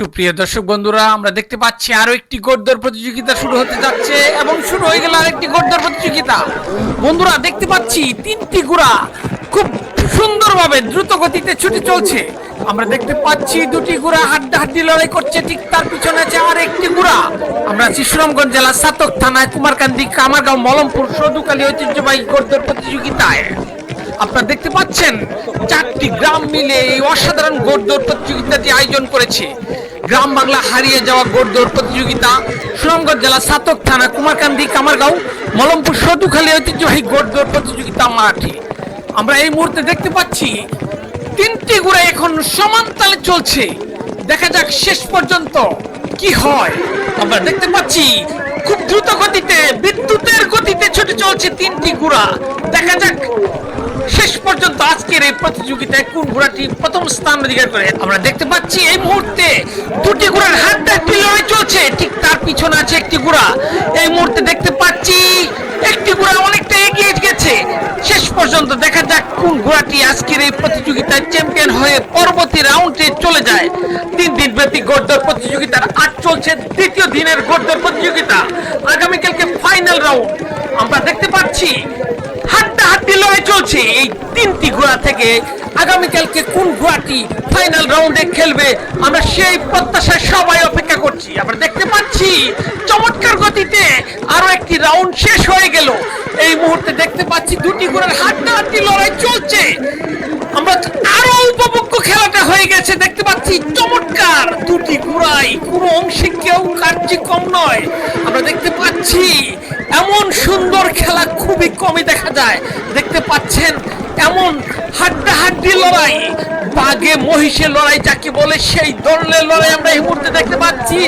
সুপ্রিয় দর্শক বন্ধুরা, আমরা দেখতে পাচ্ছি আরও একটি গোড়দর প্রতিযোগিতা শুরু হতে যাচ্ছে এবং শুরু হয়ে গেল আরেকটি গোড়দর প্রতিযোগিতা। বন্ধুরা, দেখতে পাচ্ছি তিনটি গুড়া খুব সুন্দরভাবে দ্রুত গতিতে ছুটে চলছে। আমরা দেখতে পাচ্ছি দুটি গুড়া হাড্ডা হাড্ডি লড়াই করছে, ঠিক তার পিছনে আছে আর একটি গুড়া আমরা আছি জেলার সাতক থানায় কুমারকান্দি, কামারগাঁও, মলমপুর সদুকালী ঐতিহ্যবাহী গোড়দর প্রতিযোগিতায়। আপনারা দেখতে পাচ্ছেন চারটি গ্রাম মিলে এই অসাধারণ গোড়দৌড় প্রতিযোগিতাটি আয়োজন করেছে। গ্রাম বাংলা হারিয়ে যাওয়া গোড়দৌড় প্রতিযোগিতা সুনামগঞ্জ জেলা সাতক থানা কুমারকান্দি কামারগাঁও, মলমপুর সদুখালী ঐতিহ্যবাহী গোড়দৌড় প্রতিযোগিতা মাঠে। আমরা এই মুহূর্তে দেখতে পাচ্ছি, তিনটি গুড়া এখন সমান তালে চলছে। দেখা যাক শেষ পর্যন্ত কি হয়। আমরা দেখতে পাচ্ছি, খুব দ্রুত গতিতে, বিদ্যুতের গতিতে ছুটে চলছে তিনটি গুড়া। দেখা যাক শেষ পর্যন্ত আজকের এই প্রতিযোগিতায় কোন ঘোড়াটি প্রথম স্থান অধিকার করে? আমরা দেখতে পাচ্ছি এই মুহূর্তে দুটি ঘোড়ার হাড্ডাহাড্ডি লড়াই চলছে। ঠিক তার পিছনে আছে একটি ঘোড়া। এই মুহূর্তে দেখতে পাচ্ছি একটি ঘোড়া অনেকটা এগিয়ে গেছে। শেষ পর্যন্ত দেখা যাক কোন ঘোড়াটি আজকের এই প্রতিযোগিতায় চ্যাম্পিয়ন হয়ে পরবর্তী রাউন্ডে চলে যায়। তিন দিন ব্যাপী গোড়দর প্রতিযোগিতার আজ চলছে দ্বিতীয় দিনের গোড়দর প্রতিযোগিতা। আগামীকালকে ফাইনাল রাউন্ড। আমরা দেখতে পাচ্ছি চলছে এই তিনটি ঘোড়া থেকে আগামীকালকে কোন ঘোড়াটি ফাইনাল রাউন্ডে খেলবে, আমরা সেই প্রত্যাশায় সবাই অপেক্ষা করছি। আমরা দেখতে পাচ্ছি, চমৎকার গতিতে আরও একটি রাউন্ড শেষ হয়ে গেল। এই মুহূর্তে দেখতে পাচ্ছি দুটি ঘোড়ার হাড্ডা হাড্ডি লড়াই চলছে। আমরা আরও উপভোগ্য খেলাটা হয়ে গেছে, দেখতে পাচ্ছি চমৎকার দুটি ঘোড়াই কোনো অংশে কেউ কার্যক্রম নয়। আমরা দেখতে পাচ্ছি এমন সুন্দর খেলা খুবই কমই দেখা যায়। দেখতে পাচ্ছেন এমন হাড্ডা হাড্ডি লড়াই। বাঘে মহিষের লড়াই, যাকে বলে সেই দলের লড়াই আমরা এই মুহূর্তে দেখতে পাচ্ছি।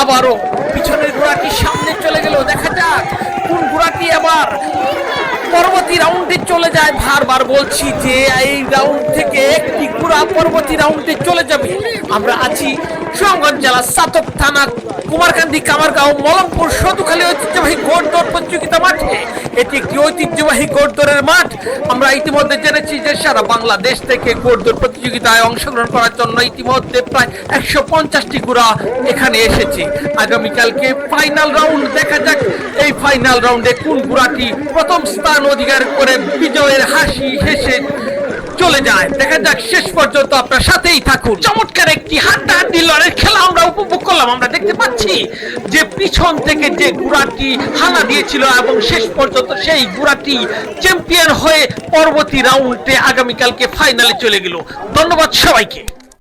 আবারও পিছনের ঘোড়াটি সামনে চলে গেল। দেখা যাক কোন ঘোড়াটি আবার পরবর্তী রাউন্ডে চলে যায়। বারবার বলছি যে এই রাউন্ড থেকে একটি পরবর্তী রাউন্ডে চলে যাবে। আমরা আছি সুনামগঞ্জ জেলা সাতক থানা, কুমারকান্দি, কামারগাঁও, মলমপুর সদুখালী ঐতিহ্যবাহী ঘোড়দৌড় প্রতিযোগিতা মাঠে। এটি একটি ঐতিহ্যবাহী ঘোড়দৌড়ের মাঠ। আমরা ইতিমধ্যে জেনেছি যে সারা বাংলাদেশ থেকে ঘোড়দৌড় প্রতিযোগিতায় অংশগ্রহণ করার জন্য ইতিমধ্যে প্রায় একশো পঞ্চাশটি ঘোড়া এখানে এসেছে। আগামীকালকে ফাইনাল রাউন্ড দেখা যাক। এই ফাইনাল রাউন্ডে কোন গুড়াটি প্রথম স্থান অধিকার করে বিজয়ের হাসি হেসে চলে যায়। দেখা যাক শেষ পর্যন্ত আপনার সাথেই থাকুন। চমৎকার একটি হাড্ডাহাড্ডি লড়াইয়ের খেলা আমরা উপভোগ করলাম, আমরা দেখতে পাচ্ছি যে পিছন থেকে যে গুড়াটি হানা দিয়েছিল এবং শেষ পর্যন্ত সেই গুড়াটি চ্যাম্পিয়ন হয়ে পরবর্তী রাউন্ডে আগামীকালকে ফাইনালে চলে গেল। ধন্যবাদ সবাইকে।